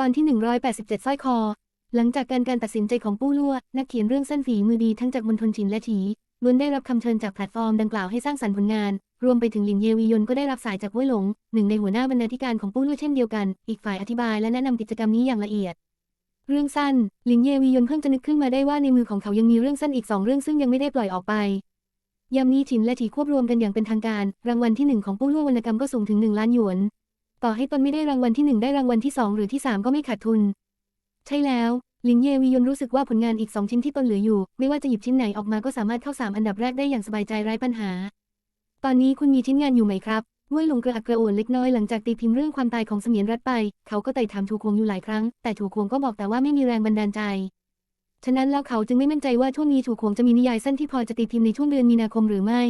ตอนที่ 187สร้อยคอ หลังจากการการตัดสินใจของปู้ลั่ว นักเขียนเรื่องสั้นฝีมือดีทั้งจากมณฑลฉินและฉีล้วนได้รับคำเชิญจากแพลตฟอร์มดังกล่าวให้สร้างสรรค์ผลงาน รวมไปถึงหลินเยวียนก็ได้รับสายจากเว่ยหลง หนึ่งในหัวหน้าบรรณาธิการของปู้ลั่วเช่นเดียวกัน อีกฝ่ายอธิบายและแนะนำกิจกรรมนี้อย่างละเอียด เรื่องสั้น หลินเยวียนเพิ่งจะนึกขึ้นมาได้ว่าในมือของเขายังมีเรื่องสั้นอีกสองเรื่องซึ่งยังไม่ได้ปล่อยออกไปยามนี้ฉินและฉีควบรวมกันอย่างเป็นทางการ รางวัลที่หนึ่งของปู้ลั่ววรรณกรรมก็สูงถึงหนึ่งล้านหยวน ต่อให้ตนไม่ได้รางวัลที่หนึ่งได้รางวัลที่สองหรือที่สามก็ไม่ขาดทุน ใช่แล้วลินเยวียนรู้สึกว่าผลงานอีกสองชิ้นที่ตนเหลืออยู่ ไม่ว่าจะหยิบชิ้นไหนออกมาก็สามารถเข้าสามอันดับแรกได้อย่างสบายใจไร้ปัญหา ตอนนี้คุณมีชิ้นงานอยู่ไหมครับเว่ยหลงกระอักกระอ่วนเล็กน้อยหลังจากตีพิมพ์เรื่องความตายของเสมียนรัฐไป เขาก็ไต่ถามถูกควงอยู่หลายครั้ง แต่ถูกควงก็บอกแต่ว่าไม่มีแรงบันดาลใจ ฉะนั้นแล้วเขาจึงไม่มั่นใจว่าช่วงนี้ถูกควงจะมีนิยายสั้นที่พอจะตีพิมพ์ในช่วงเดือนมีนาคมหรือไม่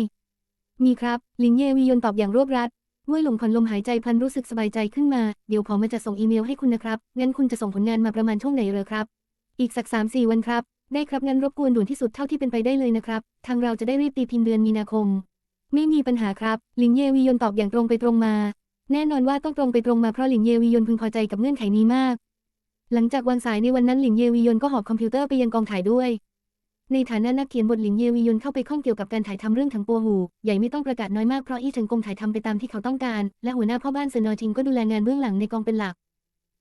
มีครับ ลินเยวียนตอบอย่างรวบรัด เว่ยหลงผ่อนลมหายใจพลันรู้สึกสบายใจขึ้นมา เดี๋ยวผมมาจะส่งอีเมลให้คุณนะครับ งั้นคุณจะส่งผลงานมาประมาณช่วงไหนเหรอครับ อีกสักสามสี่วันครับ ได้ครับงั้นรบกวนด่วนที่สุดเท่าที่เป็นไปได้เลยนะครับ ทางเราจะได้รีบตีพิมพ์เดือนมีนาคม ไม่มีปัญหาครับหลินเยวียนตอบอย่างตรงไปตรงมา แน่นอนว่าต้องตรงไปตรงมาเพราะหลินเยวียนพึงพอใจกับเงื่อนไขนี้มาก หลังจากวางสายในวันนั้นหลินเยวียนก็หอบคอมพิวเตอร์ไปยังกองถ่ายด้วย ในฐานะนักเขียนบทหลินเยวียนเข้าไปข้องเกี่ยวกับการถ่ายทำเรื่องถังปัวหู ใหญ่ไม่ต้องประกาศน้อยมากเพราะอี้เฉิงกงถ่ายทำไปตามที่เขาต้องการ และหัวหน้าพ่อบ้านเซนอจิงก็ดูแลงานเบื้องหลังในกองเป็นหลัก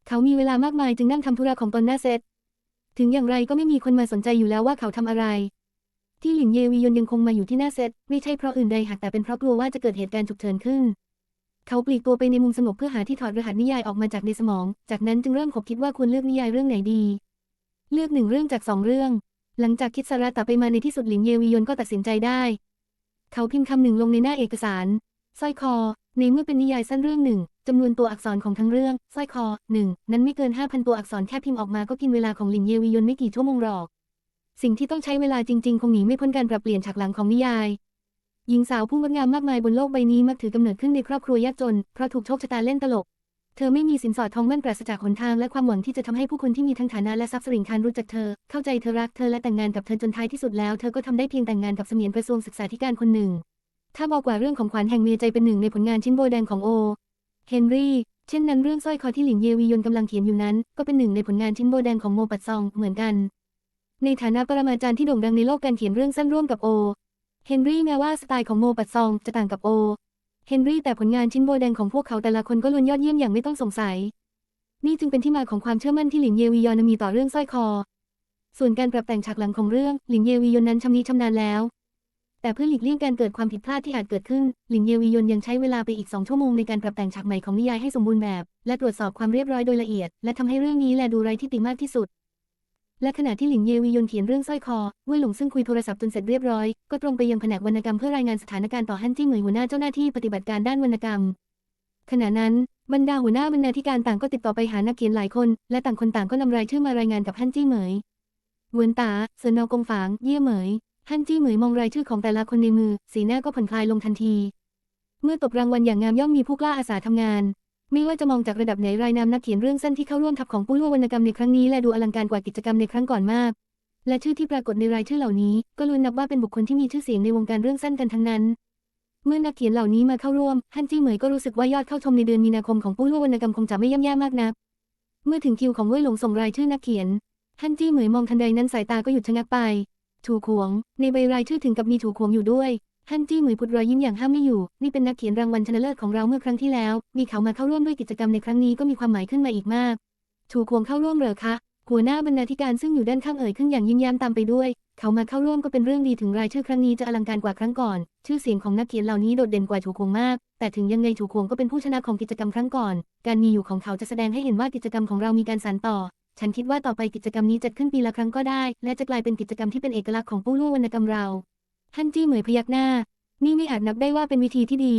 เขามีเวลามากมายจึงนั่งทำธุระของตนหน้าเซตถึงอย่างไรก็ไม่มีคนมาสนใจอยู่แล้วว่าเขาทำอะไร ที่หลินเยวียนยังคงมาอยู่ที่หน้าเซตไม่ใช่เพราะอื่นใดหากแต่เป็นเพราะกลัวว่าจะเกิดเหตุการณ์ฉุกเฉินขึ้น เขาปลีกตัวไปในมุมสงบเพื่อหาที่ถอดรหัสนิยายออกมาจากในสมอง จากนั้นจึงเริ่มขบคิดว่าควรเลือกนิยายเรื่องไหนดี เลือกหนึ่งเรื่องจากสองเรื่อง หลังจากคิดสาระตะไปมาในที่สุดหลินเยวียนก็ตัดสินใจได้ เขาพิมพ์คำหนึ่งลงในหน้าเอกสารสร้อยคอ ในเมื่อเป็นนิยายสั้นเรื่องหนึ่งจำนวนตัวอักษรของทั้งเรื่องสร้อยคอหนึ่งนั้นไม่เกิน 5,000 ตัวอักษรแค่พิมพ์ออกมาก็กินเวลาของหลินเยวียนไม่กี่ชั่วโมงหรอก สิ่งที่ต้องใช้เวลาจริง ๆ คงหนีไม่พ้นการปรับเปลี่ยนฉากหลังของนิยาย หญิงสาวผู้งดงามมากมายบนโลกใบนี้มักถือกำเนิดขึ้นในครอบครัวยากจนเพราะถูกโชคชะตาเล่นตลก เธอไม่มีสินสอดทองมั่นปราศจากหนทางและความหวังที่จะทำให้ผู้คนที่มีทั้งฐานะและทรัพย์สินคานรู้จักเธอ เข้าใจเธอรักเธอและแต่งงานกับเธอจนท้ายที่สุดแล้ว เธอก็ทำได้เพียงแต่งงานกับเสมียนกระทรวงศึกษาธิการคนหนึ่ง ถ้าบอกว่าเรื่องของขวัญแห่งเมียใจเป็นหนึ่งในผลงานชิ้นโบแดงของโอ เฮนรี่เช่นนั้นเรื่องสร้อยคอที่หลินเยวียนกำลังเขียนอยู่นั้น ก็เป็นหนึ่งในผลงานชิ้นโบแดงของโมปัดซองเหมือนกัน ในฐานะปรมาจารย์ที่โด่งดังในโลกการเขียนเรื่องสั้นร่วมกับโอ เฮนรี่แม้ว่าสไตล์ของโมปัดซองจะต่างกับโอ เฮนรี่แต่ผลงานชิ้นโบแดงของพวกเขาแต่ละคนก็ล้วนยอดเยี่ยมอย่างไม่ต้องสงสัย นี่จึงเป็นที่มาของความเชื่อมั่นที่หลินเยวียอนมีต่อเรื่องสร้อยคอ ส่วนการปรับแต่งฉากหลังของเรื่องหลินเยวียอนนั้นชำนิชำนาญแล้ว แต่เพื่อหลีกเลี่ยงการเกิดความผิดพลาดที่อาจเกิดขึ้น หลินเยวียอนยังใช้เวลาไปอีกสองชั่วโมงในการปรับแต่งฉากใหม่ของนิยายให้สมบูรณ์แบบ และตรวจสอบความเรียบร้อยโดยละเอียด และทำให้เรื่องนี้แลดูไร้ที่ติมากที่สุด และขณะที่หลินเยวียนเขียนเรื่องสร้อยคอเว่ยหลงซึ่งคุยโทรศัพท์จนเสร็จเรียบร้อย ก็ตรงไปยังแผนกวรรณกรรมเพื่อรายงานสถานการณ์ต่อฮั่นจี้เหมยหัวหน้าเจ้าหน้าที่ปฏิบัติการด้านวรรณกรรม ขณะนั้นบรรดาหัวหน้าบรรณาธิการต่างก็ติดต่อไปหานักเขียนหลายคน และต่างคนต่างก็นำรายชื่อมารายงานกับฮั่นจี้เหมยเวินตาเซินเนากงฝาง เย่เหมยฮั่นจี้เหมยมองรายชื่อของแต่ละคนในมือ สีหน้าก็ผ่อนคลายลงทันที เมื่อตบรางวัลอย่างงามย่อมมีผู้กล้าอาสาทำงาน ไม่ว่าจะมองจากระดับไหนรายนามนักเขียนเรื่องสั้นที่เข้าร่วมทัพของผู้ร่วมวรรณกรรมในครั้งนี้และดูอลังการกว่ากิจกรรมในครั้งก่อนมาก และชื่อที่ปรากฏในรายชื่อเหล่านี้ ก็ล้วนนับว่าเป็นบุคคลที่มีชื่อเสียงในวงการเรื่องสั้นกันทั้งนั้น เมื่อนักเขียนเหล่านี้มาเข้าร่วมฮั่นจี้เหมยก็รู้สึกว่ายอดเข้าชมในเดือนมีนาคมของผู้ร่วมวรรณกรรมคงจะไม่ย่ำแย่มากนัก เมื่อถึงคิวของเว่ยหลงส่งรายชื่อนักเขียนฮั่นจี้เหมยมองทันใดนั้นสายตาก็หยุดชะงักไปถูขวง ในใบรายชื่อถึงกับมีถูขวงอยู่ด้วย ฮั่นจี้เหมยพุดรอยยิ้มอย่างห้ามไม่อยู่ นี่เป็นนักเขียนรางวัลชนะเลิศของเราเมื่อครั้งที่แล้ว มีเขามาเข้าร่วมด้วยกิจกรรมในครั้งนี้ก็มีความหมายขึ้นมาอีกมาก ถูกขวงเข้าร่วมเหรอคะ หัวหน้าบรรณาธิการซึ่งอยู่ด้านข้างเอ่ยขึ้นอย่างยิ้มแย้มตามไปด้วย เขามาเข้าร่วมก็เป็นเรื่องดีถึงรายชื่อครั้งนี้จะอลังการกว่าครั้งก่อน ชื่อเสียงของนักเขียนเหล่านี้โดดเด่นกว่าถูกขวงมาก แต่ถึงยังไงถูกขวงก็เป็นผู้ชนะของกิจกรรมครั้งก่อน การมีอยู่ของเขาจะแสดงให้เห็นว่ากิจกรรมของเรามีการสานต่อฉันคิดว่าต่อไปกิจกรรมนี้จัดขึ้นปีละครั้งก็ได้ และจะกลายเป็นกิจกรรมที่เป็นเอกลักษณ์ของผู้ร่วมวรรณกรรมเรา ฮั่นจี้เหมยพยักหน้า นี่ไม่อาจนับได้ว่าเป็นวิธีที่ดี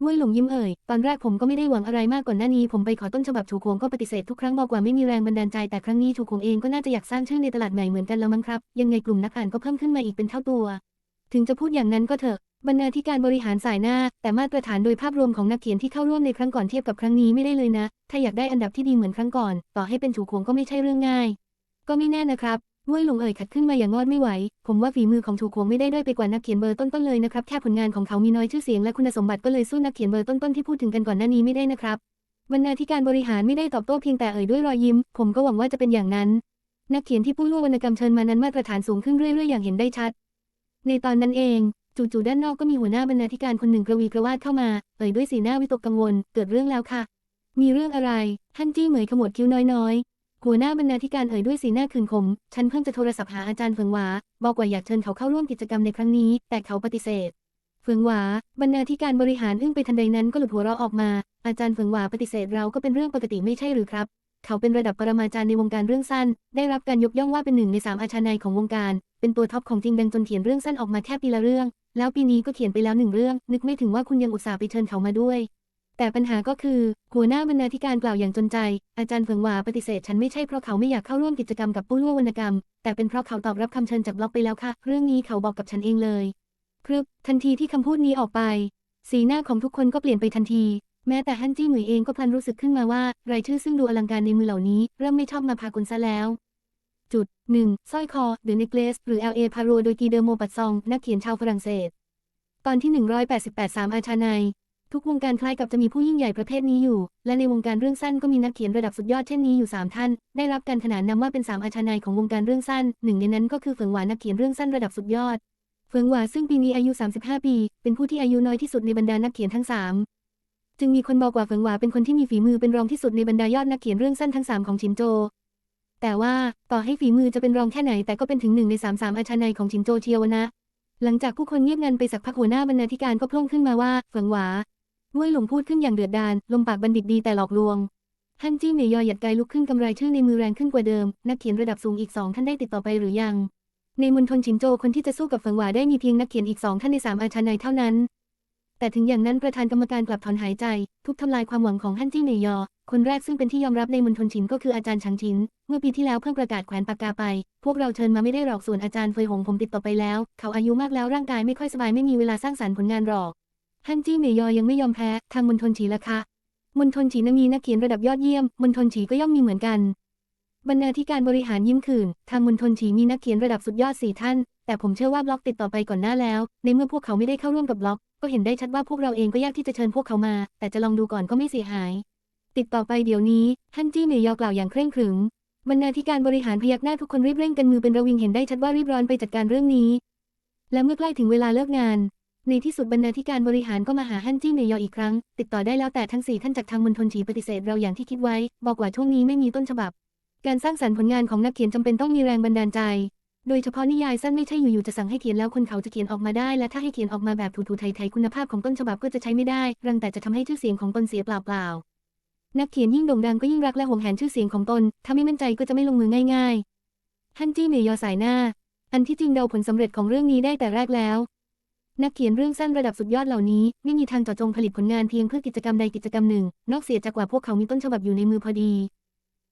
เว่ยหลงยิ้มเอ่ย ตอนแรกผมก็ไม่ได้หวังอะไรมากก่อนหน้านี้ ผมไปขอต้นฉบับถูกคงก็ปฏิเสธทุกครั้งบอกว่าไม่มีแรงบันดาลใจ แต่ครั้งนี้ถูกคงเองก็น่าจะอยากสร้างชื่อในตลาดใหม่เหมือนกันแล้วมั้งครับ ยังไงกลุ่มนักอ่านก็เพิ่มขึ้นมาอีกเป็นเท่าตัว ถึงจะพูดอย่างนั้นก็เถอะ บรรณาธิการบริหารสายหน้า แต่มาตรฐานโดยภาพรวมของนักเขียนที่เข้าร่วมในครั้งก่อนเทียบกับครั้งนี้ไม่ได้เลยนะ ถ้าอยากได้อันดับที่ดีเหมือนครั้งก่อน ต่อให้เป็นถูกคงก็ไม่ใช่เรื่องง่าย ก็ไม่แน่นะครับ เว่ยหลงเอ่ยขัดขึ้นมาอย่างงอดไม่ไหว ผมว่าฝีมือของถูกคงไม่ได้ด้อยไปกว่านักเขียนเบอร์ต้นๆเลยนะครับแค่ผลงานของเขามีน้อยชื่อเสียงและคุณสมบัติก็เลยสู้นักเขียนเบอร์ต้นๆที่พูดถึงกันก่อนหน้านี้ไม่ได้นะครับบรรณาธิการบริหารไม่ได้ตอบโต้เพียงแต่เอ่ยด้วยรอยยิ้ม ผมก็หวังว่าจะเป็นอย่างนั้น นักเขียนที่ผู้ร่วมวรรณกรรมเชิญมานั้นมาตรฐานสูงขึ้นเรื่อยๆอย่างเห็นได้ชัด ในตอนนั้นเองจู่ๆด้านนอกก็มีหัวหน้าบรรณาธิการคนหนึ่งกระวีกระวาดเข้ามา เอ่ยด้วยสีหน้าวิตกกังวล เกิดเรื่องแล้วค่ะ มีเรื่องอะไรฮั่นจี้เหมยขมวดคิ้วน้อยๆ หัวหน้าบรรณาธิการเอ่ยด้วยสีหน้าขื่นขมฉันเพิ่งจะโทรศัพท์หาอาจารย์เฟิงหวา บอกว่าอยากเชิญเขาเข้าร่วมกิจกรรมในครั้งนี้ แต่เขาปฏิเสธ เฟิงหวา บรรณาธิการบริหารอึ้งไปทันใดนั้นก็หลุดหัวเราะออกมา อาจารย์เฟิงหวาปฏิเสธเราก็เป็นเรื่องปกติไม่ใช่หรือครับ เขาเป็นระดับปรมาจารย์ในวงการเรื่องสั้น ได้รับการยกย่องว่าเป็นหนึ่งในสามอาชาในของวงการ เป็นตัวท็อปของจริงดังจนเขียนเรื่องสั้นออกมาแค่ปีละเรื่อง แล้วปีนี้ก็เขียนไปแล้วหนึ่งเรื่อง นึกไม่ถึงว่าคุณยังอุตส่าห์ไปเชิญเขามาด้วย แต่ปัญหาก็คือ หัวหน้าบรรณาธิการกล่าวอย่างจนใจ อาจารย์เฟิงหวาปฏิเสธ ฉันไม่ใช่เพราะเขาไม่อยากเข้าร่วมกิจกรรมกับผู้ร่วมวรรณกรรม แต่เป็นเพราะเขาตอบรับคำเชิญจากบล็อกไปแล้วค่ะ เรื่องนี้เขาบอกกับฉันเองเลยพรึบทันทีที่คำพูดนี้ออกไป สีหน้าของทุกคนก็เปลี่ยนไปทันที แม้แต่ฮั่นจี้หมุยเองก็พลันรู้สึกขึ้นมาว่า รายชื่อซึ่งดูอลังการในมือเหล่านี้ เริ่มไม่ชอบมาพากลซะแล้วจุด 1. สร้อยคอหรือ necklace หรือ L.A. พาโรโดยกีเดอร์โมปัตซอง นักเขียนชาวฝรั่งเศส ตอนที่ 188 3อาชาใน ทุกวงการคล้ายกับจะมีผู้ยิ่งใหญ่ประเภทนี้อยู่ และในวงการเรื่องสั้นก็มีนักเขียนระดับสุดยอดเช่นนี้อยู่ 3 ท่าน ได้รับการขนานนามว่าเป็น 3 อาชาในของวงการเรื่องสั้น หนึ่งในนั้นก็คือเฟิงหวานักเขียนเรื่องสั้นระดับสุดยอด เฟิงหวาซึ่งปีนี้อายุ 35 ปี เป็นผู้ที่อายุน้อยที่สุดในบรรดานักเขียนทั้ง 3 จึงมีคนบอกว่าเฟิงหวาเป็นคนที่มีฝีมือเป็นรองที่สุดในบรรดายอดนักเขียนเรื่องสั้นทั้ง 3 ของชินโจ แต่ว่าต่อให้ฝีมือจะเป็นรองแค่ไหนแต่ก็เป็นถึงหนึ่งในสามสามอาชาในของชินโจเชียวนะหลังจากผู้คนเงียบงันไปสักพักหัวหน้าบรรณาธิการก็พล่งขึ้นมาว่าเฟิงหวา เว่ยหลงพูดขึ้นอย่างเดือดดาลลมปากบัณฑิตดีแต่หลอกลวงฮันจี้เหมยยอหยัดกายลุกขึ้นกำไรชื่อในมือแรงขึ้นกว่าเดิม นักเขียนระดับสูงอีกสองท่านได้ติดต่อไปหรือยัง ในมณฑลชินโจคนที่จะสู้กับเฟิงหวาได้มีเพียงนักเขียนอีกสองท่านในสามอาชาในเท่านั้น แต่ถึงอย่างนั้นประธานกรรมการกลับถอนหายใจ ทุบทำลายความหวังของฮันจี้เหมยยอ คนแรกซึ่งเป็นที่ยอมรับในมณฑลชินก็คืออาจารย์ชังชินเมื่อปีที่แล้วเพิ่งประกาศแขวนปากกาไป พวกเราเชิญมาไม่ได้หรอกส่วนอาจารย์เฟยหงผมติดต่อไปแล้ว เขาอายุมากแล้วร่างกายไม่ค่อยสบายไม่มีเวลาสร้างสรรค์ผลงานหรอก ฮันจี้เหมยยอยังไม่ยอมแพ้ ทางมณฑลฉีละคะมณฑลฉีนมีนักเขียนระดับยอดเยี่ยมมณฑลฉีก็ย่อมมีเหมือนกัน บรรณาธิการบริหารยิ้มขื่นทางมณฑลฉีมีนักเขียนระดับสุดยอดสี่ท่าน แต่ผมเชื่อว่าบล็อกติดต่อไปก่อนหน้าแล้ว ในเมื่อพวกเขาไม่ได้เข้าร่วมกับบล็อก ก็เห็นได้ชัดว่าพวกเราเองก็ยากที่จะเชิญพวกเขามา แต่จะลองดูก่อนก็ไม่เสียหาย ติดต่อไปเดี๋ยวนี้ฮันจี้เหมยยอกล่าวอย่างเคร่งขรึมบรรณาธิการบริหารพยักหน้าทุกคนรีบเร่งกันมือเป็นระวิงเห็นได้ชัดว่ารีบร้อนไปจัดการเรื่องนี้ และเมื่อใกล้ถึงเวลาเลิกงาน ในที่สุดบรรณาธิการบริหารก็มาหาฮันจี้เหมยออีกครั้ง ติดต่อได้แล้วแต่ทั้งสี่ท่านจากทางมณฑลฉีปฏิเสธเราอย่างที่คิดไว้ บอกว่าช่วงนี้ไม่มีต้นฉบับ การสร้างสรรค์ผลงานของนักเขียนจำเป็นต้องมีแรงบันดาลใจ โดยเฉพาะนิยายสั้นไม่ใช่อยู่ๆจะสั่งให้เขียนแล้วคนเขาจะเขียนออกมาได้ และถ้าให้เขียนออกมาแบบถูๆไทยๆคุณภาพของต้นฉบับก็จะใช้ไม่ได้ รังแต่จะทำให้ชื่อเสียงของตนเสียเปล่าๆนักเขียนยิ่งโด่งดังก็ยิ่งรักและหวงแหนชื่อเสียงของตน ถ้าไม่มั่นใจก็จะไม่ลงมือง่ายๆฮันจี้เหมยอสายหน้า อันที่จริงเดาผลสำเร็จของเรื่องนี้ได้แต่แรกแล้ว นักเขียนเรื่องสั้นระดับสุดยอดเหล่านี้ ไม่มีทางเจาะจงผลิตผลงานเพียงเพื่อกิจกรรมใดกิจกรรมหนึ่ง นอกเสียจากว่าพวกเขามีต้นฉบับอยู่ในมือพอดี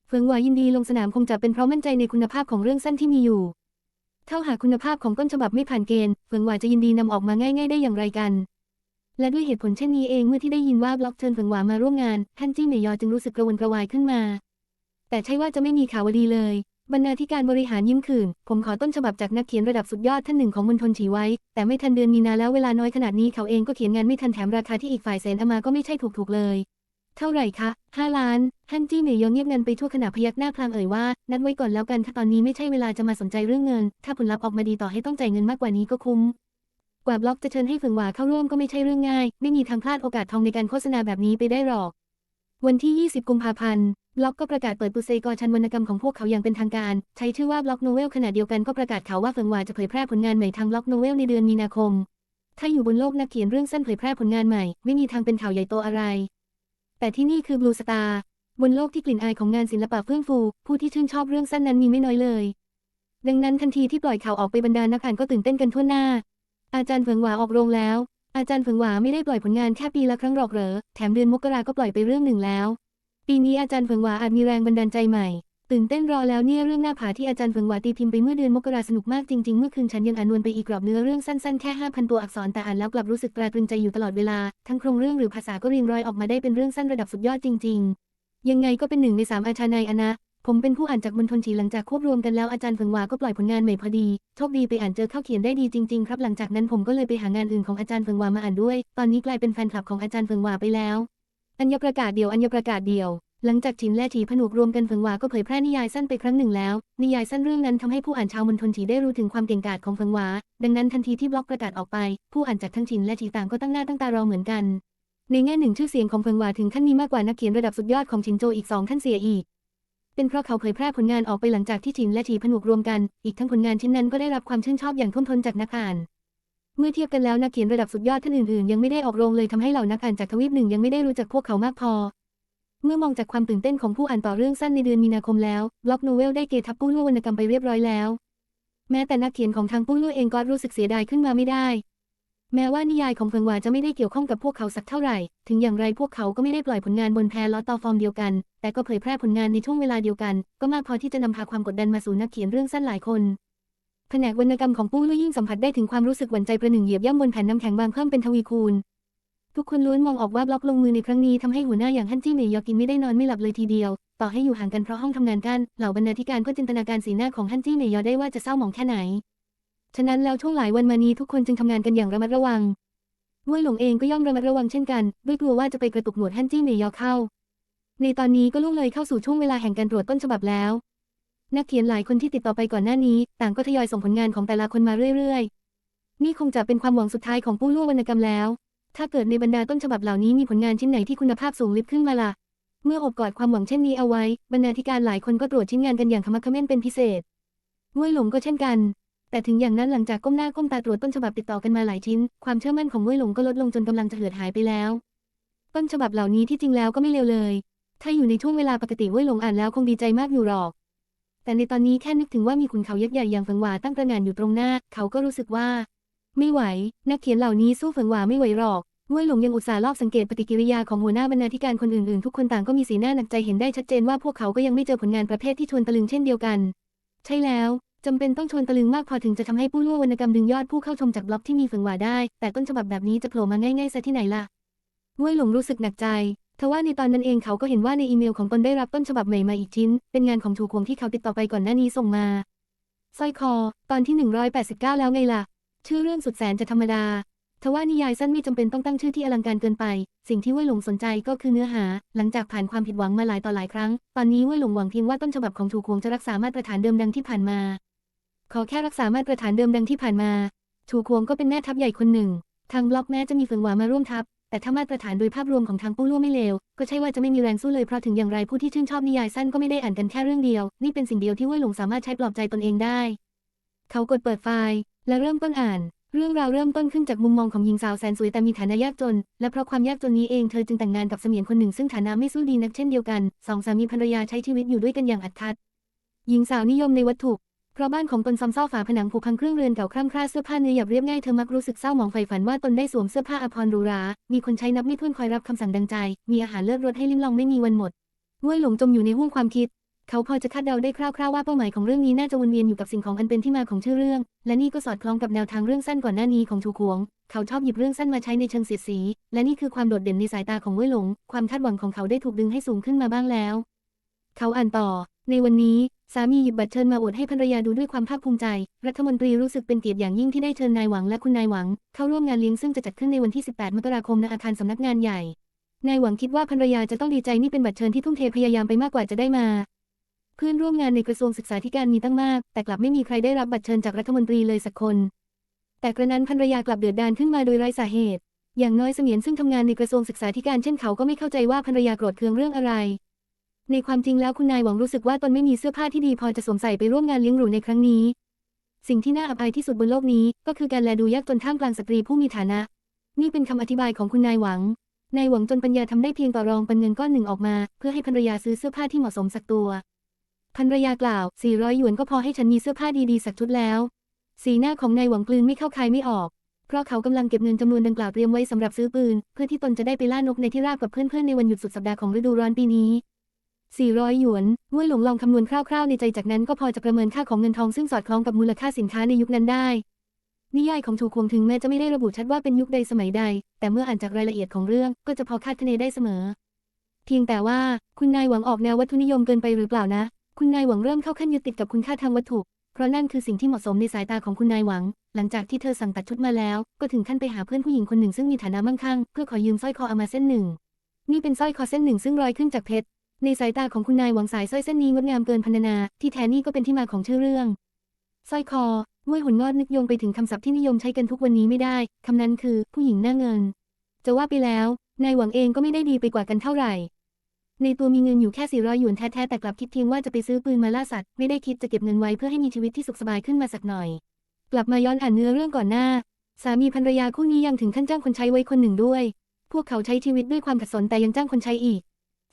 เฟิงหวายินดีลงสนามคงจะเป็นเพราะมั่นใจในคุณภาพของเรื่องสั้นที่มีอยู่ เท่าหากคุณภาพของต้นฉบับไม่ผ่านเกณฑ์เฟิงหวาจะยินดีนำออกมาง่าย ๆ ได้อย่างไรกัน และด้วยเหตุผลเช่นนี้เองเมื่อที่ได้ยินว่าบล็อกเชิญเฟิงหวามาร่วมงานท่านจี้เหมยยอจึงรู้สึกกระวนกระวายขึ้นมา แต่ใช่ว่าจะไม่มีข่าวดีเลย บรรณาธิการบริหารยิ้มขื่นผมขอต้นฉบับจากนักเขียนระดับสุดยอดท่านหนึ่งของมณฑลฉีไว้ แต่ไม่ทันเดือนมีนาแล้วเวลาน้อยขนาดนี้เขาเองก็เขียนงานไม่ทันแถมราคาที่อีกฝ่ายเซ็นเอามาก็ไม่ใช่ถูกๆเลย เท่าไหร่คะห้าล้านฮันจี้เหมยยองเงียบงันไปทั่วขณะพยักหน้าพลางเอ่ยว่านัดไว้ก่อนแล้วกันถ้าตอนนี้ไม่ใช่เวลาจะมาสนใจเรื่องเงิน ถ้าผลลัพธ์ออกมาดีต่อให้ต้องจ่ายเงินมากกว่านี้ก็คุ้มกว่าบล็อกจะเชิญให้ฝึงหวาเข้าร่วมก็ไม่ใช่เรื่องง่าย ไม่มีทางพลาดโอกาสทองในการโฆษณาแบบนี้ไปได้หรอก วันที่ 20 กุมภาพันธ์ บล็อกก็ประกาศเปิดปุเซกอชันวรรณกรรมของพวกเขาอย่างเป็นทางการ ใช้ชื่อว่าบล็อกโนเวลขณะเดียวกันก็ประกาศข่าวว่าเฟิงหวาจะเผยแพร่ผลงานใหม่ทางบล็อกโนเวลในเดือนมีนาคม ถ้าอยู่บนโลกนักเขียนเรื่องสั้นเผยแพร่ผลงานใหม่ ไม่มีทางเป็นข่าวใหญ่โตอะไร แต่ที่นี่คือบลูสตาร์บนโลกที่กลิ่นอายของงานศิลปะเฟื่องฟู ผู้ที่ชื่นชอบเรื่องสั้นนั้นมีไม่น้อยเลย ดังนั้นทันทีที่ปล่อยข่าวออกไปบรรดานักอ่านก็ตื่นเต้นกันทั่วหน้า อาจารย์เฟิงหวาออกโรงแล้ว อาจารย์เฟิงหวาไม่ได้ปล่อยผลงานแค่ปีละครั้งหรอกเหรอ แถมเดือนมกราก็ปล่อยไปเรื่องหนึ่งแล้ว ปีนี้อาจารย์เฟิงหวาอาจมีแรงบันดาลใจใหม่ ตื่นเต้นรอแล้วเนี่ยเรื่องหน้าผาที่อาจารย์เฟิงหวาตีพิมพ์ไปเมื่อเดือนมกราสนุกมากจริงๆ เมื่อคืนฉันยังอ่านวนไปอีกรอบเนื้อเรื่องสั้นๆ แค่ 5,000 ตัวอักษรแต่อ่านแล้วกลับรู้สึกตราตรึงใจอยู่ตลอดเวลา ทั้งโครงเรื่องหรือภาษาก็เรียงรอยออกมาได้เป็นเรื่องสั้นระดับสุดยอดจริง ๆ ยังไงก็เป็นหนึ่งในสามอาชาในอนะผมเป็นผู้อ่านจากมณฑลฉีหลังจากควบรวมกันแล้วอาจารย์เฟิงหวาก็ปล่อยผลงานใหม่พอดี โชคดีไปอ่านเจอเข้าเขียนได้ดีจริงๆครับหลังจากนั้นผมก็เลยไปหางานอื่นของอาจารย์เฟิงหวามาอ่านด้วย ตอนนี้กลายเป็นแฟนคลับของอาจารย์เฟิงหวาไปแล้ว อัญญประกาศเดียวอัญญประกาศเดียว หลังจากฉินและถีผนวกรวมกันเฟิงหวาก็เผยแพร่นิยายสั้นไปครั้งหนึ่งแล้ว นิยายสั้นเรื่องนั้นทำให้ผู้อ่านชาวมณฑลฉีได้รู้ถึงความเก่งกาจของเฟิงหวา ดังนั้นทันทีที่บล็อกประกาศออกไป ผู้อ่านจากทั้งฉินและถีต่างก็ตั้งหน้าตั้งตารอเหมือนกัน ในแง่หนึ่งชื่อเสียงของเฟิงหวาถึงขั้นมีมากกว่านักเขียนระดับสุดยอดของชินโจอีกสองท่านเสียอีกเป็นเพราะเขาเผยแพร่ผลงานออกไปหลังจากที่ฉินและถีผนวกรวมกัน อีกทั้งผลงานชิ้นนั้นก็ได้รับความชื่นชอบอย่างท่วมท้นจากนักอ่าน เมื่อเทียบกันแล้วนักเขียนระดับสุดยอดท่านอื่นๆ ยังไม่ได้ออกโรงเลยทำให้เหล่านักอ่านจากทวีปหนึ่งยังไม่ได้รู้จักพวกเขามากพอ เมื่อมองจากความตื่นเต้นของผู้อ่านต่อเรื่องสั้นในเดือนมีนาคมแล้ว บล็อกโนเวลได้เกทับปู้ลู่วรรณกรรมไปเรียบร้อยแล้ว แม้แต่นักเขียนของทางปู้ลู่เองก็รู้สึกเสียดายขึ้นมาไม่ได้ แม้ว่านิยายของเฟิงวาจะไม่ได้เกี่ยวข้องกับพวกเขาสักเท่าไหร่ ถึงอย่างไรพวกเขาก็ไม่ได้ปล่อยผลงานบนแพลอตต่อฟอร์มเดียวกัน แต่ก็เผยแพร่ผลงานในช่วงเวลาเดียวกัน ก็มากพอที่จะนำพาความกดดันมาสู่นักเขียนเรื่องสั้นหลายคน แผนกวรรณกรรมของปู้ลู่ยิ่งสัมผัสได้ถึงความรู้สึกหวั่นใจประหนึ่งเหยียบย่ำบนแผ่นน้ำแข็งบางเพิ่มเป็นทวีคูณ ทุกคนล้วนมองออกว่าบล็อกลงมือในครั้งนี้ทำให้หัวหน้าอย่างฮั่นจี้เหมยยอกินไม่ได้นอนไม่หลับเลยทีเดียว ต่อให้อยู่ห่างกันเพราะห้องทำงานกันเหล่าบรรณาธิการก็จินตนาการสีหน้าของฮั่นจี้เหมยยอได้ว่าจะเศร้าหมองแค่ไหน ฉะนั้นแล้วช่วงหลายวันมานี้ทุกคนจึงทำงานกันอย่างระมัดระวังห้วยหลงเองก็ย่อมระมัดระวังเช่นกันด้วยกลัวว่าจะไปกระตุกหนวดฮั่นจี้เหมยยอเข้า ในตอนนี้ก็ล่วงเลยเข้าสู่ช่วงเวลาแห่งการตรวจต้นฉบับแล้ว นักเขียนหลายคนที่ติดต่อไปก่อนหน้านี้ ต่างก็ทยอยส่งผลงานของแต่ละคนมาเรื่อยๆ นี่คงจะเป็นความหวังสุดท้ายของผู้ล่วงวรรณกรรมแล้ว ถ้าเกิดในบรรดาต้นฉบับเหล่านี้มีผลงานชิ้นไหนที่คุณภาพสูงลิบขึ้นมาล่ะ เมื่ออบกอดความหวังเช่นนี้เอาไว้ บรรณาธิการหลายคนก็ตรวจชิ้นงานกันอย่างขมักขม้นเป็นพิเศษห้วยหลงก็เช่นกัน แต่ถึงอย่างนั้นหลังจากก้มหน้าก้มตาตรวจต้นฉบับติดต่อกันมาหลายชิ้น ความเชื่อมั่นของห้วยหลงก็ลดลงจนกำลังจะเหือดหายไปแล้ว ต้นฉบับเหล่านี้ที่จริงแล้วก็ไม่เลวเลย ถ้าอยู่ในช่วงเวลาปกติห้วยหลงอ่านแล้วคงดีใจมากอยู่หรอก แต่ในตอนนี้แค่นึกถึงว่ามีขุนเขายักษ์ใหญ่อย่างเฟิงหวาตั้งตระงานอยู่ตรงหน้า เขาก็รู้สึกว่า ไม่ไหว นักเขียนเหล่านี้สู้เฟิงหวาไม่ไหวหรอกห้วยหลงยังอุตส่าห์ลอบสังเกตปฏิกิริยาของหัวหน้าบรรณาธิการคนอื่นๆ ทุกคนต่างก็มีสีหน้าหนักใจเห็นได้ชัดเจนว่าพวกเขาก็ยังไม่เจอผลงานประเภทที่ชวนตะลึงเช่นเดียวกัน ใช่แล้วจำเป็นต้องชวนตะลึงมากพอถึงจะทำให้ผู้ล่วงวรรณกรรมดึงยอดผู้เข้าชมจากบล็อกที่มีเฟิงหวาได้ แต่ต้นฉบับแบบนี้จะโผล่มาง่ายๆซะที่ไหนล่ะห้วยหลงรู้สึกหนักใจ ทว่าในตอนนั้นเองเขาก็เห็นว่าในอีเมลของตนได้รับต้นฉบับใหม่มาอีกชิ้น เป็นงานของถูกควงที่เขาติดต่อไปก่อนหน้านี้ส่งมาสร้อยคอ ตอนที่ 189 แล้วไงล่ะ ชื่อเรื่องสุดแสนจะธรรมดาทว่านิยายสั้นไม่จำเป็นต้องตั้งชื่อที่อลังการเกินไป สิ่งที่เว่ยหลงสนใจก็คือเนื้อหา หลังจากผ่านความผิดหวังมาหลายต่อหลายครั้ง ตอนนี้เว่ยหลงหวังเพียงว่าต้นฉบับของถูกควงจะรักษามาตรฐานเดิมดังที่ผ่านมา ขอแค่รักษามาตรฐานเดิมดังที่ผ่านมา ถูกควงก็เป็นแม่ทัพใหญ่คนหนึ่ง ทางบล็อกแม้จะมีเฟิงหวามาร่วมทัพ แต่ถ้ามาตรฐานโดยภาพรวมของทางปู้ล่วไม่เลว ก็ใช่ว่าจะไม่มีแรงสู้เลย เพราะถึงอย่างไรผู้ที่ชื่นชอบนิยายสั้นก็ไม่ได้อ่านกันแค่เรื่องเดียว นี่เป็นสิ่งเดียวที่ว่ยหลงสามารถใช้ปลอบใจตนเองได้ เขากดเปิดไฟล์ และเริ่มต้นอ่าน เรื่องราวเริ่มต้นขึ้นจากมุมมองของหญิงสาวแสนสวยแต่มีฐานะยากจน และเพราะความยากจนนี้เองเธอจึงแต่งงานกับเสมียนคนหนึ่งซึ่งฐานะไม่สู้ดีนักเช่นเดียวกัน สองสามีภรรยาใช้ชีวิตอยู่ด้วยกันอย่างอัดคัดหญิงสาวนิยมในวัตถุ เพราะบ้านของตนซ้ำซ้อฝาผนังผุพังเครื่องเรือนเก่าคร่ำคร่าเสื้อผ้าเนื้อหยาบเรียบง่ายเธอมักรู้สึกเศร้าหมองใฝ่ฝันว่าตนได้สวมเสื้อผ้าอภรรหรูหรา มีคนใช้นับไม่ถ้วนคอยรับคำสั่งดังใจ มีอาหารเลิศรสให้ลิ้มลองไม่มีวันหมดห้วยหลงจมอยู่ในห้วงความคิด เขาพอจะคาดเดาได้คร่าวๆว่าเป้าหมายของเรื่องนี้น่าจะวนเวียนอยู่กับสิ่งของอันเป็นที่มาของชื่อเรื่อง และนี่ก็สอดคล้องกับแนวทางเรื่องสั้นก่อนหน้านี้ของชูขวง เขาชอบหยิบเรื่องสั้นมาใช้ในเชิงเสียดสี และนี่คือความโดดเด่นในสายตาของเว่ยหลง ความคาดหวังของเขาได้ถูกดึงให้สูงขึ้นมาบ้างแล้ว เขาอ่านต่อ ในวันนี้ สามีหยิบบัตรเชิญมาอวดให้ภรรยาดูด้วยความภาคภูมิใจ รัฐมนตรีรู้สึกเป็นเกียรติอย่างยิ่งที่ได้เชิญนายหวังและคุณนายหวัง เข้าร่วมงานเลี้ยงซึ่งจะจัดขึ้นในวันที่ 18 มกราคมณอาคารสำนักงานใหญ่ นายหวังคิดว่าภรรยาจะต้องดีใจนี่เป็นบัตรเชิญที่ทุ่มเทพยายามไปมากกว่าจะได้มา เพื่อนร่วมงานในกระทรวงศึกษาธิการมีตั้งมาก แต่กลับไม่มีใครได้รับบัตรเชิญจากรัฐมนตรีเลยสักคน แต่กระนั้นภรรยากลับเดือดดาลขึ้นมาโดยไร้สาเหตุ อย่างน้อยเสมียนซึ่งทำงานในกระทรวงศึกษาธิการเช่นเขาก็ไม่เข้าใจว่าภรรยาโกรธเคืองเรื่องอะไร ในความจริงแล้วคุณนายหวังรู้สึกว่าตนไม่มีเสื้อผ้าที่ดีพอจะสวมใส่ไปร่วมงานเลี้ยงหรูในครั้งนี้ สิ่งที่น่าอับอายที่สุดบนโลกนี้ ก็คือการแลดูยากจนท่ามกลางสตรีผู้มีฐานะ นี่เป็นคำอธิบายของคุณนายหวัง นายหวังจนปัญญาทำได้เพียงต่อรองเปันเงินก้อนหนึ่งออกมา เพื่อให้ภรรยาซื้อเสื้อผ้าที่เหมาะสมสักตัวภรรยากล่าว 400 หยวนก็พอให้ฉันมีเสื้อผ้าดีๆสักชุดแล้ว สีหน้าของนายหวังกลืนไม่เข้าคายไม่ออก เพราะเขากำลังเก็บเงินจำนวนดังกล่าวเตรียมไว้สำหรับซื้อปืน เพื่อที่ตนจะได้ไปล่านกในที่ราบกับเพื่อนๆในวันหยุดสุดสัปดาห์ของฤดูร้อนปีนี้ 400 หยวนห้วยหลงลองคำนวณคร่าวๆในใจจากนั้นก็พอจะประเมินค่าของเงินทองซึ่งสอดคล้องกับมูลค่าสินค้าในยุคนั้นได้ นิยายของถูควงถึงแม้จะไม่ได้ระบุชัดว่าเป็นยุคใดสมัยใด แต่เมื่ออ่านจากรายละเอียดของเรื่องก็จะพอคาดคะเนได้เสมอ เพียงแต่ว่าคุณนายหวังออกแนววัตถุนิยมเกินไปหรือเปล่านะ คุณนายหวังเริ่มเข้าขั้นยึดติดกับคุณค่าทางวัตถุ เพราะนั่นคือสิ่งที่เหมาะสมในสายตาของคุณนายหวัง หลังจากที่เธอสั่งตัดชุดมาแล้ว ก็ถึงขั้นไปหาเพื่อนผู้หญิงคนหนึ่งซึ่งมีฐานะมั่งคั่งเพื่อขอยืมสร้อยคอเอามาเส้นหนึ่งนี่เป็นสร้อยคอเส้นหนึ่งซึ่งรอยขึ้นจากเพชร ในสายตาของคุณนายหวังสายสร้อยเส้นนี้งดงามเกินพรรณนา ที่แท้นี่ก็เป็นที่มาของชื่อเรื่องสร้อยคอห้วยหุ่นงอดนึกโยงไปถึงคำศัพท์ที่นิยมใช้กันทุกวันนี้ไม่ได้ คำนั้นคือ ผู้หญิงหน้าเงิน จะว่าไปแล้ว นายหวังเองก็ไม่ได้ดีไปกว่ากันเท่าไหร่ ในตัวมีเงินอยู่แค่400หยวนแท้ๆ แต่กลับคิดเพียงว่าจะไปซื้อปืนมาล่าสัตว์ ไม่ได้คิดจะเก็บเงินไว้เพื่อให้มีชีวิตที่สุขสบายขึ้นมาสักหน่อย กลับมาย้อนอ่านเนื้อเรื่องก่อนหน้า สามีภรรยาคู่นี้ยังถึงขั้นจ้างคนใช้ไว้คนหนึ่งด้วย พวกเขาใช้ชีวิตด้วยความขัดสนแต่ยังจ้างคนใช้อีก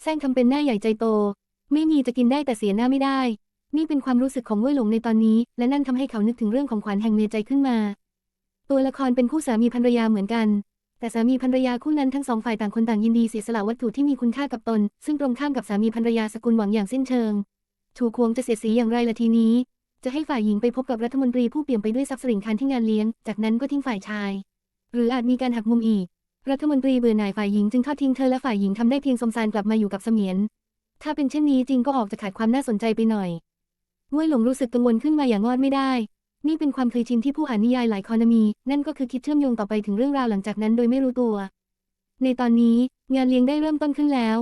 แซงทำเป็นหน้าใหญ่ใจโต ไม่มีจะกินได้แต่เสียหน้าไม่ได้ นี่เป็นความรู้สึกของเว่ยหลงในตอนนี้ และนั่นทำให้เขานึกถึงเรื่องของขวัญแห่งเมียใจขึ้นมา ตัวละครเป็นคู่สามีภรรยาเหมือนกัน แต่สามีภรรยาคู่นั้นทั้งสองฝ่ายต่างคนต่างยินดีเสียสละวัตถุที่มีคุณค่ากับตน ซึ่งตรงข้ามกับสามีภรรยาสกุลหวังอย่างสิ้นเชิง ถูกควงจะเสียสีอย่างไรละทีนี้ จะให้ฝ่ายหญิงไปพบกับรัฐมนตรีผู้เปี่ยมไปด้วยทรัพย์สินคันที่งานเลี้ยง จากนั้นก็ทิ้งฝ่ายชาย หรืออาจมีการหักมุมอีก รัฐมนตรีเบื่อหน่ายฝ่ายหญิงจึงทอดทิ้งเธอและฝ่ายหญิงทำได้เพียงสมสารกลับมาอยู่กับเสมียน ถ้าเป็นเช่นนี้จริงก็ออกจะขาดความน่าสนใจไปหน่อยง่วยหลงรู้สึกกังวลขึ้นมาอย่างงอดไม่ได้ นี่เป็นความเคยชินที่ผู้อ่านนิยายหลายคอนมี นั่นก็คือคิดเชื่อมโยงต่อไปถึงเรื่องราวหลังจากนั้นโดยไม่รู้ตัว ในตอนนี้งานเลี้ยงได้เริ่มต้นขึ้นแล้ว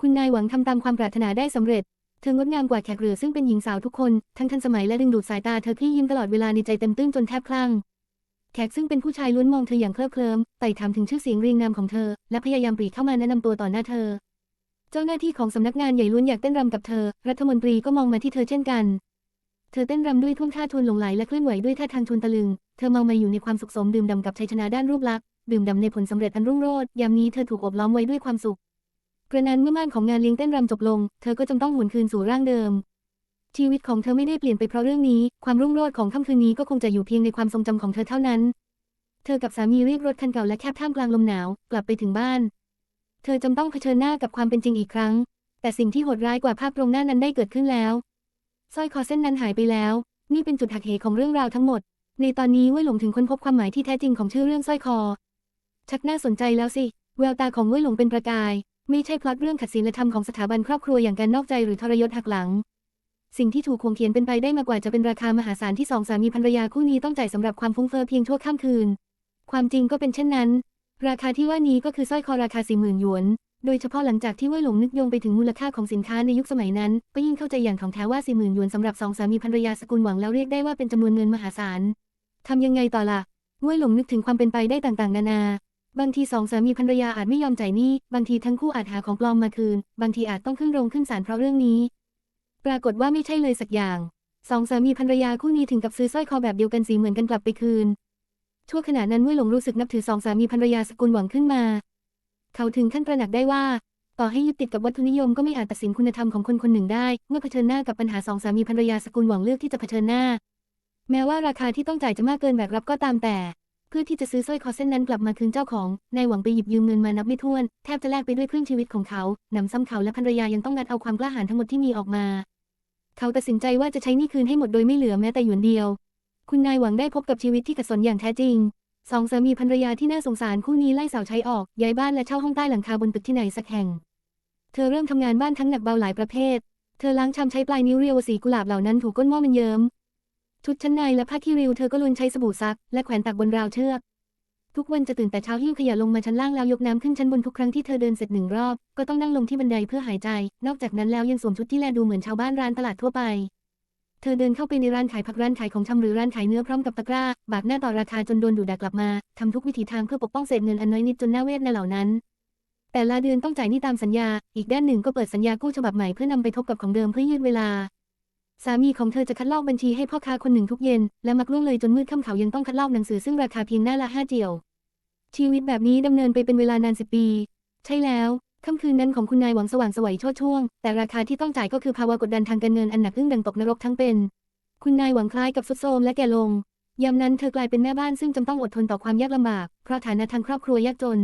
คุณนายหวังทำตามความปรารถนาได้สำเร็จ เธองดงามกว่าแขกเรือซึ่งเป็นหญิงสาวทุกคน ทั้งทันสมัยและดึงดูดสายตาเธอที่ยิ้มตลอดเวลาในใจเต็มตื้นจนแทบคลั่ง แขกซึ่งเป็นผู้ชายล้วนมองเธออย่างเคลิบเคลิ้มไต่ถามถึงชื่อเสียงเรียงนามของเธอ และพยายามปรีเข้ามาแนะนำตัวต่อหน้าเธอ เจ้าหน้าที่ของสำนักงานใหญ่ล้วนอยากเต้นรำกับเธอ รัฐมนตรีก็มองมาที่เธอเช่นกัน เธอเต้นรำด้วยท่วงท่าทวนหลงไหลและเคลื่อนไหวด้วยท่าทางชวนตะลึง เธอเมามาอยู่ในความสุขสมดื่มด่ำกับชัยชนะด้านรูปลักษณ์ดื่มด่ำในผลสำเร็จอันรุ่งโรจน์ยามนี้เธอถูกอบล้อมไว้ด้วยความสุขกระนั้นเมื่อม่านของงานเลี้ยงเต้นรำจบลง เธอก็จำต้องหวนคืนสู่ร่างเดิม ชีวิตของเธอไม่ได้เปลี่ยนไปเพราะเรื่องนี้ ความรุ่งโรจน์ของค่ำคืนนี้ก็คงจะอยู่เพียงในความทรงจำของเธอเท่านั้น เธอกับสามีเรียกรถคันเก่าและแคบท่ามกลางลมหนาว กลับไปถึงบ้าน เธอจำต้องเผชิญหน้ากับความเป็นจริงอีกครั้ง แต่สิ่งที่โหดร้ายกว่าภาพตรงหน้านั้นได้เกิดขึ้นแล้วสร้อยคอเส้นนั้นหายไปแล้ว นี่เป็นจุดหักเหของเรื่องราวทั้งหมด ในตอนนี้เว่ยหลงถึงค้นพบความหมายที่แท้จริงของชื่อเรื่องสร้อยคอ ชักน่าสนใจแล้วสิแววตาของเว่ยหลงเป็นประกาย ไม่ใช่พล็อตเรื่องขัดศีลธรรมของสถาบันครอบครัวอย่างการนอกใจหรือทรยศหักหลัง สิ่งที่ถูกควงเขียนเป็นไปได้มากกว่าจะเป็นราคามหาศาลที่สองสามีภรรยาคู่นี้ต้องจ่ายสำหรับความฟุ้งเฟ้อเพียงชั่วข้ามคืน ความจริงก็เป็นเช่นนั้น ราคาที่ว่านี้ก็คือสร้อยคอราคาสี่หมื่นหยวน โดยเฉพาะหลังจากที่เว่ยหลงนึกโยงไปถึงมูลค่าของสินค้าในยุคสมัยนั้น ก็ยิ่งเข้าใจอย่างถ่องแท้ว่าสี่หมื่นหยวนสำหรับสองสามีภรรยาสกุลหวังแล้วเรียกได้ว่าเป็นจำนวนเงินมหาศาลทำยังไงต่อล่ะเว่ยหลงนึกถึงความเป็นไปได้ต่างๆ นานาบางทีสองสามีภรรยาอาจไม่ยอมจ่ายหนี้ บางทีทั้งคู่อาจหาของปลอมมาคืน บางทีอาจต้องขึ้นโรงขึ้นศาลเพราะเรื่องนี้ ปรากฏว่าไม่ใช่เลยสักอย่าง สองสามีภรรยาคู่นี้ถึงกับซื้อสร้อยคอแบบเดียวกันสีเหมือนกันกลับไปคืน ชั่วขณะนั้นเว่ยหลงรู้สึกนับถือสองสามีภรรยาสกุลหวังขึ้นมา เขาถึงขั้นตระหนักได้ว่า ต่อให้ยึดติดกับวัตถุนิยมก็ไม่อาจตัดสินคุณธรรมของคนคนหนึ่งได้ เมื่อเผชิญหน้ากับปัญหาสองสามีภรรยาสกุลหวังเลือกที่จะเผชิญหน้า แม้ว่าราคาที่ต้องจ่ายจะมากเกินแบกรับก็ตามแต่ พื่อที่จะซื้อสร้อยคอเส้นนั้นกลับมาคืนเจ้าของ นายหวังไปหยิบยืมเงินมานับไม่ถ้วน แทบจะแลกไปด้วยครึ่งชีวิตของเขา หนำซ้ำเขาและภรรยายังต้องงัดเอาความกล้าหาญทั้งหมดที่มีออกมา เขาตัดสินใจว่าจะใช้หนี้คืนให้หมดโดยไม่เหลือแม้แต่หยวนเดียว คุณนายหวังได้พบกับชีวิตที่ขัดสนอย่างแท้จริง สองสามีภรรยาที่น่าสงสารคู่นี้ไล่สาวใช้ออก ย้ายบ้านและเช่าห้องใต้หลังคาบนตึกที่ไหนสักแห่ง เธอเริ่มทำงานบ้านทั้งหนักเบาหลายประเภท เธอล้างชามใช้ปลายนิ้วเรียวสีกุหลาบเหล่านั้นถูกก้นหม้อมันเยิ้ม ชุดชั้นในและผ้าขี้ริ้วเธอก็ล้วนใช้สบู่ซัก และแขวนตักบนราวเชือก ทุกวันจะตื่นแต่เช้าหิ้วขยะลงมาชั้นล่างแล้วยกน้ำขึ้นชั้นบนทุกครั้งที่เธอเดินเสร็จหนึ่งรอบ ก็ต้องนั่งลงที่บันไดเพื่อหายใจ นอกจากนั้นแล้วยังสวมชุดที่แลดูเหมือนชาวบ้านร้านตลาดทั่วไป เธอเดินเข้าไปในร้านขายผักร้านขายของชำหรือร้านขายเนื้อพร้อมกับตะกร้า บากหน้าต่อราคาจนโดนดูดด่ากลับมาทำทุกวิถีทางเพื่อปกป้องเศษเงินอันน้อยนิดจนหน่าเวทนาเหล่านั้นแต่ละเดือนต้องจ่ายหนี้ตามสัญญา อีกด้านหนึ่งก็เปิดสัญญากู้ฉบับใหม่เพื่อนำไปทบกับของเดิมเพื่อยืดเวลา สามีของเธอจะคัดลอกบัญชีให้พ่อค้าคนหนึ่งทุกเย็น และมักล่วงเลยจนมืดค่ำเขายังต้องคัดลอกหนังสือซึ่งราคาเพียงหน้าละห้าเจียว ชีวิตแบบนี้ดำเนินไปเป็นเวลานานสิบปี ใช่แล้วค่ำคืนนั้นของคุณนายหวังสว่างสวัยโชดช่วง แต่ราคาที่ต้องจ่ายก็คือภาวะกดดันทางการเงินอันหนักอึ้งดังตกนรกทั้งเป็น คุณนายหวังคล้ายกับสุดโทมและแก่ลง ยามนั้นเธอกลายเป็นแม่บ้านซึ่งจำต้องอดทนต่อความยากลำบาก เพราะฐานะทางครอบครัวยากจน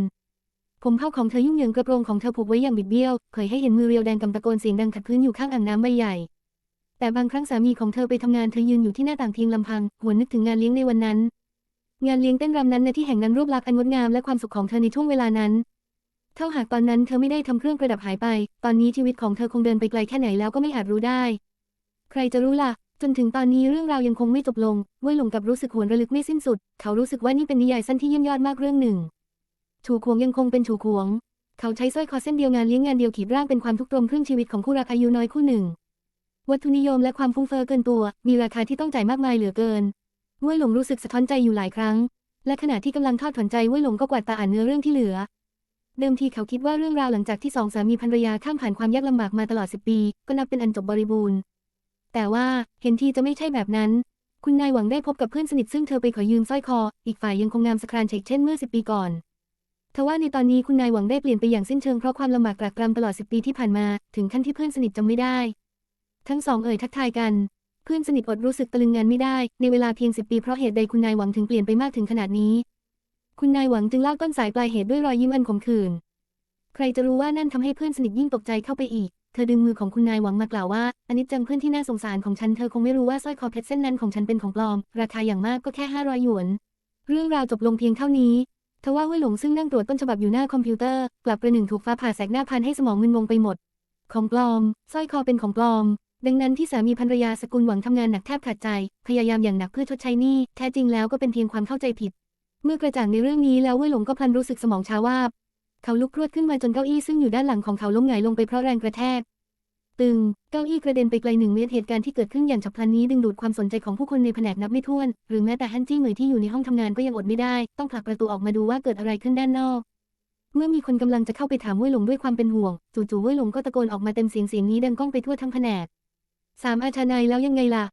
ผมเผ้าของเธอยุ่งเหยิงกระโปรงของเธอผูกไว้อย่างบิดเบี้ยว เผยให้เห็นมือเรียวแดงกำตะโกนเสียงดังขัดพื้นอยู่ข้างอ่างน้ำใบใหญ่ แต่บางครั้งสามีของเธอไปทำงานเธอยืนอยู่ที่หน้าต่างเพียงลำพัง หวนนึกถึงงานเลี้ยงในวันนั้น งานเลี้ยงเต้นรำนั้นในที่แห่งนั้นรูปลักษณ์อันงดงามและความสุขของเธอในช่วงเวลานั้น เท่าหากตอนนั้นเธอไม่ได้ทำเครื่องประดับหายไป ตอนนี้ชีวิตของเธอคงเดินไปไกลแค่ไหนแล้วก็ไม่อาจรู้ได้ ใครจะรู้ล่ะ จนถึงตอนนี้เรื่องราวยังคงไม่จบลงเว่ยหลงกับรู้สึกหวนระลึกไม่สิ้นสุด เขารู้สึกว่านี่เป็นนิยายสั้นที่เยี่ยมยอดมากเรื่องหนึ่งฉูขวงยังคงเป็นฉูขวง เขาใช้สร้อยคอเส้นเดียวงานเลี้ยงงานเดียวขีดร่างเป็นความทุกข์ตรมครึ่งชีวิตของคู่รักอายุน้อยคู่หนึ่ง วัตถุนิยมและความฟุ้งเฟ้อเกินตัว มีราคาที่ต้องจ่ายมากมายเหลือเกินเว่ยหลงรู้สึกสะท้อนใจอยู่หลายครั้ง และขณะที่กำลังทอดถอนใจเว่ยหลงก็กวาดตาอ่านเนื้อเรื่องที่เหลือ เดิมทีเขาคิดว่าเรื่องราวหลังจากที่สองสามีภรรยาข้ามผ่านความยากลำบากมาตลอดสิบปี ก็นับเป็นอันจบบริบูรณ์ แต่ว่าเห็นทีจะไม่ใช่แบบนั้น คุณนายหวังได้พบกับเพื่อนสนิทซึ่งเธอไปขอยืมสร้อยคอ อีกฝ่ายยังคงงามสครานเชกเช่นเมื่อสิบปีก่อนทว่าในตอนนี้คุณนายหวังได้เปลี่ยนไปอย่างสิ้นเชิงเพราะความลำบากตรากตรำตลอดสิบปีที่ผ่านมา ถึงขั้นที่เพื่อนสนิทจำไม่ได้ ทั้งสองเอ่ยทักทายกัน เพื่อนสนิทอดรู้สึกตะลึงงานไม่ได้ ในเวลาเพียงสิบปีเพราะเหตุใดคุณนายหวังถึงเปลี่ยนไปมากถึงขนาดนี้ คุณนายหวังจึงเล่าต้นสายปลายเหตุด้วยรอยยิ้มอันขมขื่น ใครจะรู้ว่านั่นทำให้เพื่อนสนิทยิ่งตกใจเข้าไปอีก เธอดึงมือของคุณนายหวังมากล่าวว่าอันนี้จังเพื่อนที่น่าสงสารของฉัน เธอคงไม่รู้ว่าสร้อยคอเพชรเส้นนั้นของฉันเป็นของปลอม ราคาอย่างมากก็แค่ห้าร้อยหยวน เรื่องราวจบลงเพียงเท่านี้ทว่าเว่ยหลงซึ่งนั่งตรวจต้นฉบับอยู่หน้าคอมพิวเตอร์ กลับประหนึ่งถูกฟ้าผ่าแสกหน้าพันให้สมองมึนงงไปหมด ของปลอมสร้อยคอเป็นของปลอม ดังนั้นที่สามีภรรยาสกุลหวังทำงานหนักแทบขาดใจ พยายามอย่างหนักเพื่อชดใช้หนี้แท้จริงแล้วก็เป็นเพียงความเข้าใจผิด เมื่อกระจ่างในเรื่องนี้แล้วเว่ยหลงก็พลันรู้สึกสมองชาวาบ เขาลุกพรวดขึ้นมาจนเก้าอี้ซึ่งอยู่ด้านหลังของเขาล้มหงายลงไปเพราะแรงกระแทก ตึง เก้าอี้กระเด็นไปไกลหนึ่งเมตรเหตุการณ์ที่เกิดขึ้นอย่างฉับพลันนี้ดึงดูดความสนใจของผู้คนในแผนกนับไม่ถ้วน หรือแม้แต่ฮันจี้เหมยที่อยู่ในห้องทำงานก็ยังอดไม่ได้ ต้องผลักประตูออกมาดูว่าเกิดอะไรขึ้นด้านนอกเมื่อมีคนกำลังจะเข้าไปถามเว่ยหลงด้วยความเป็นห่วง จู่ๆเว่ยหลงก็ตะโกนออกมาเต็มเสียงเสียงนี้ดังก้องไปทั่วทั้งแผนก สามอาชนายแล้วยังไงล่ะ